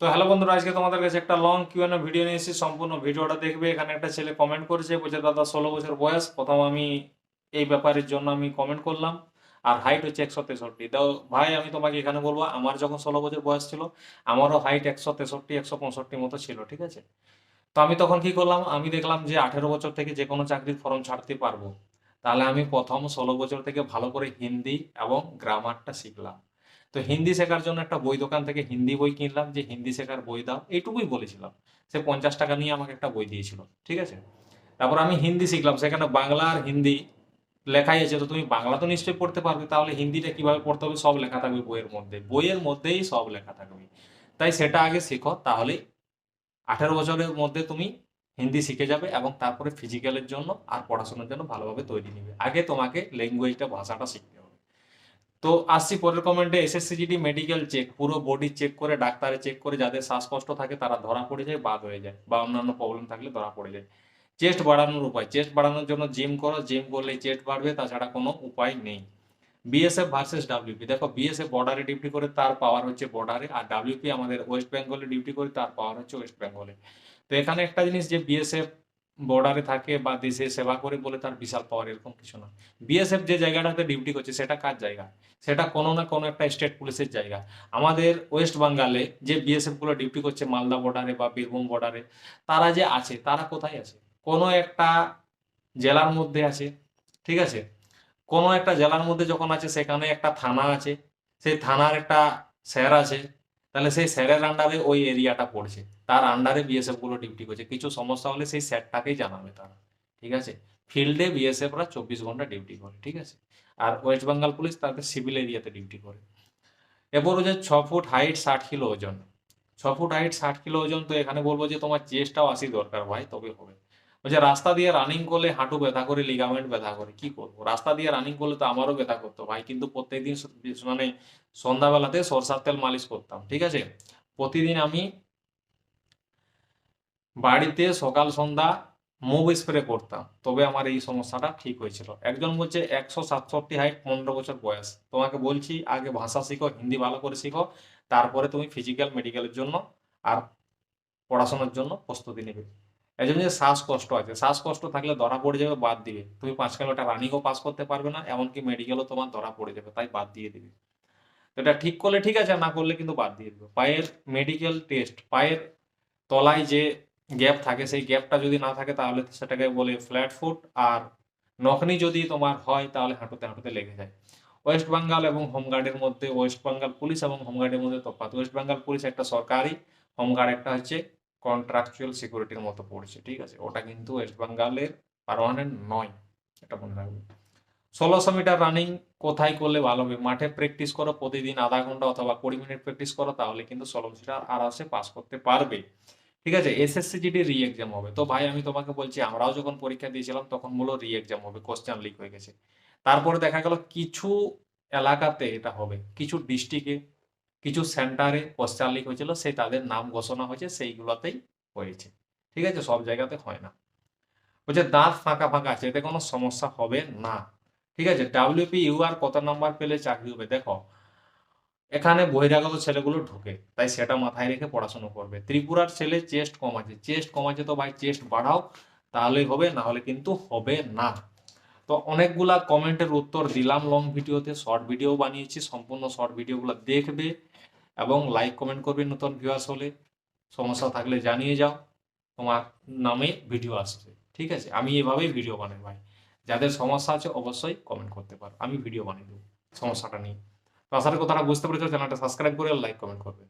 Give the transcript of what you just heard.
তো হ্যালো বন্ধুরা, আজকে তোমাদের কাছে একটা লং কিউএনএ ভিডিও নিয়ে এসেছি। সম্পূর্ণ ভিডিওটা দেখবে, এখানে একটা ছেলে কমেন্ট করেছে, বলছে, দাদা, ষোলো বছর বয়স, প্রথম আমি এই ব্যাপারের জন্য আমি কমেন্ট করলাম। আর হাইট হচ্ছে একশো তেষট্টি। তো ভাই, আমি তোমাকে এখানে বলব, আমার যখন ষোলো বছর বয়স ছিল, আমারও হাইট একশো তেষট্টি, একশো পঁয়ষট্টি মতো ছিল, ঠিক আছে? তো আমি তখন কি করলাম, আমি দেখলাম যে আঠেরো বছর থেকে যে কোনো চাকরির ফর্ম ছাড়তে পারব। তাহলে আমি প্রথম ষোলো বছর থেকে ভালো করে হিন্দি এবং গ্রামারটা শিখলাম। তো হিন্দি শেখার জন্য একটা বই দোকান থেকে হিন্দি বই কিনলাম, যে হিন্দি শেখার বই দাও, এইটুকুই বলেছিলাম। সে পঞ্চাশ টাকা নিয়ে আমাকে একটা বই দিয়েছিল, ঠিক আছে? তারপর আমি হিন্দি শিখলাম, সেখানে বাংলা আর হিন্দি লেখাই আছে, তো তুমি বাংলা তো নিশ্চয়ই পড়তে পারবে, তাহলে হিন্দিটা কীভাবে পড়তে হবে সব লেখা থাকবে বইয়ের মধ্যে, বইয়ের মধ্যেই সব লেখা থাকবে। তাই সেটা আগে শেখো, তাহলে আঠেরো বছরের মধ্যে তুমি হিন্দি শিখে যাবে এবং তারপরে ফিজিক্যালের জন্য আর পড়াশোনার জন্য ভালোভাবে তৈরি নিবে। আগে তোমাকে ল্যাঙ্গুয়েজটা ভাষাটা শিখতে হবে। তো আসছি পরের কমেন্টে এসএসসিজিডি মেডিকেল চেক পুরো বডি চেক করে, ডাক্তারে চেক করে, যাদের শ্বাসকষ্ট থাকে তারা ধরা পড়ে যায়, বাদ হয়ে যায়, বা অন্যান্য প্রবলেম থাকলে ধরা পড়ে যায়। চেস্ট বাড়ানোর উপায় চেস্ট বাড়ানোর জন্য জিম করো জিম করলে চেস্ট বাড়বে, তাছাড়া কোনো উপায় নেই। বিএসএফ ভার্সেস ডাব্লিউপি দেখো বিএসএফ বর্ডারে ডিউটি করে, তার পাওয়ার হচ্ছে বর্ডারে আর ডাব্লিউপি আমাদের ওয়েস্ট বেঙ্গলে ডিউটি করে, তার পাওয়ার হচ্ছে ওয়েস্ট বেঙ্গলে তো এখানে একটা জিনিস যে বিএসএফ বর্ডারে থাকে বা দেশে সেবা করে বলে তার বিশাল পাওয়ার এরকম কিছু না বিএসএফ যে জায়গাটাতে ডিউটি করছে, সেটা কার জায়গা? সেটা কোনো না কোনো একটা স্টেট পুলিশের জায়গা। আমাদের ওয়েস্ট বেঙ্গলে যে বিএসএফগুলো ডিউটি করছে মালদা বর্ডারে বা বীরভূম বর্ডারে তারা যে আছে, তারা কোথায় আছে? কোনো একটা জেলার মধ্যে আছে, ঠিক আছে? কোনো একটা জেলার মধ্যে যখন আছে, সেখানে একটা থানা আছে, সেই থানার একটা স্যার আছে তাহলে সেই স্যারের আন্ডারে ওই এরিয়াটা পড়ছে। তার আন্ডারে বিএসএফগুলো ডিউটি করছে। কিছু সমস্যা হলে সেই স্যারটাকেই জানাবে তারা। ঠিক আছে? ফিল্ডে বিএসএফরা চব্বিশ ঘণ্টা ডিউটি করে। ঠিক আছে? আর ওয়েস্ট বেঙ্গল পুলিশ তাদের সিভিল এরিয়াতে ডিউটি করে। এরপর হচ্ছে ছ ফুট হাইট ষাট কিলো ওজন। ছ ফুট হাইট ষাট কিলো ওজন তো এখানে বলব যে তোমার চেস্টটাও আসি দরকার ভাই, তবে হবে। বলছে রাস্তা দিয়ে রানিং করলে হাঁটু ব্যথা করে লিগামেন্ট ব্যথা করে, কি করব? রাস্তা দিয়ে রানিং করলে তো আমারও ব্যথা করতো ভাই, কিন্তু প্রত্যেকদিন মানে সন্ধ্যাবেলাতে সরষার তেল মালিশ করতাম, ঠিক আছে? প্রতিদিন আমি বাড়িতে সকাল, সন্ধ্যা মুভ স্প্রে করতাম, তবে আমার এই সমস্যাটা ঠিক হয়েছিল। একজন বলছে, একশো সাতষট্টি হাইট পনেরো বছর বয়স। তোমাকে বলছি, আগে ভাষা শিখো, হিন্দি ভালো করে শিখো, তারপরে তুমি ফিজিক্যাল মেডিকেলের জন্য আর পড়াশোনার জন্য প্রস্তুতি নেবে। এই জন্য যে শ্বাসকষ্ট আছে শ্বাসকষ্ট থাকলে ধরা পড়ে যাবে, বাদ দিবে তুমি পাঁচ কিলোমিটার রানিংও পাস করতে পারবে না, এমনকি মেডিকেলও তোমার ধরা পড়ে যাবে, তাই বাদ দিয়ে দিবে। এটা ঠিক করলে ঠিক আছে না করলে কিন্তু বাদ দিয়ে দেবে। পায়ের মেডিকেল টেস্ট পায়ের তলায় যে গ্যাপ থাকে, সেই গ্যাপটা যদি না থাকে, তাহলে সেটাকে বলে ফ্ল্যাট ফুট আর নখনি যদি তোমার হয়, তাহলে হাঁটুতে হাঁটুতে লেগে যায়। ওয়েস্ট বেঙ্গল এবং হোমগার্ডের মধ্যে ওয়েস্ট বেঙ্গল পুলিশ এবং হোমগার্ডের মধ্যে তফাৎ। ওয়েস্ট বেঙ্গল পুলিশ একটা সরকারি হোমগার্ড একটা হচ্ছে কন্ট্রাকচুয়াল সিকিউরিটির মতো পড়ছে, ঠিক আছে? ওটা কিন্তু ওয়েস্ট বেঙ্গলের পারমানেন্ট নয়, এটা মনে রাখবে। ষোলোশো মিটার রানিং কোথায় করলে ভালো হবে? মাঠে প্র্যাকটিস করো, প্রতিদিন আধা ঘণ্টা অথবা কুড়ি মিনিট প্র্যাকটিস করো, তাহলে কিন্তু ষোলোশো মিটার আরামসে পাস করতে পারবে। ঠিক আছে? এসএসসি জিডি রি এক্সাম হবে। তো ভাই, আমি তোমাকে বলছি, আমরাও যখন পরীক্ষা দিয়েছিলাম, তখন মূল রি এক্সাম হবে কোশ্চেন লিক হয়ে গেছে। তারপরে দেখা গেল, কিছু এলাকাতে এটা হবে, কিছু ডিস্ট্রিক্টে কিছু সেন্টারে কোশ্চেন লিক হয়েছিল, সেই তাদের নাম ঘোষণা হয়েছে, সেইগুলোতেই হয়েছে। ঠিক আছে? সব জায়গাতে হয় না। বলছে, দাঁত ফাঁকা ফাঁকা আছে, এতে কোনো সমস্যা হবে না। ঠিক আছে? ডাব্লিউপি ইউআর কত নাম্বার পেলে চাকরি হবে? দেখো, এখানে বহিরাগত ছেলেগুলো ঢুকে, তাই সেটা মাথায় রেখে পড়াশোনা করবে। ত্রিপুরার ছেলে চেস্ট কম আছে চেস্ট কম আছে তো ভাই, চেস্ট বাড়াও, তাহলেই হবে না হলে কিন্তু হবে না। তো অনেকগুলা কমেন্টের উত্তর দিলাম লং ভিডিওতে শর্ট ভিডিও বানিয়েছি, সম্পূর্ণ শর্ট ভিডিওগুলো দেখবে। এবং লাইক কমেন্ট করবে নতুন ভিউয়ার্স হলে। সমস্যা থাকলে জানিয়ে যাও, তোমার নামে ভিডিও আসছে। ঠিক আছে? আমি এভাবেই ভিডিও বানাই ভাই। যাদের সমস্যা আছে অবশ্যই কমেন্ট করতে পারো। আমি ভিডিও বানিয়ে দেবো। সমস্যাটা নিয়ে তো আসার কথাটা বুঝতে পেরেছ। চ্যানেলটা সাবস্ক্রাইব করে লাইক কমেন্ট করবে।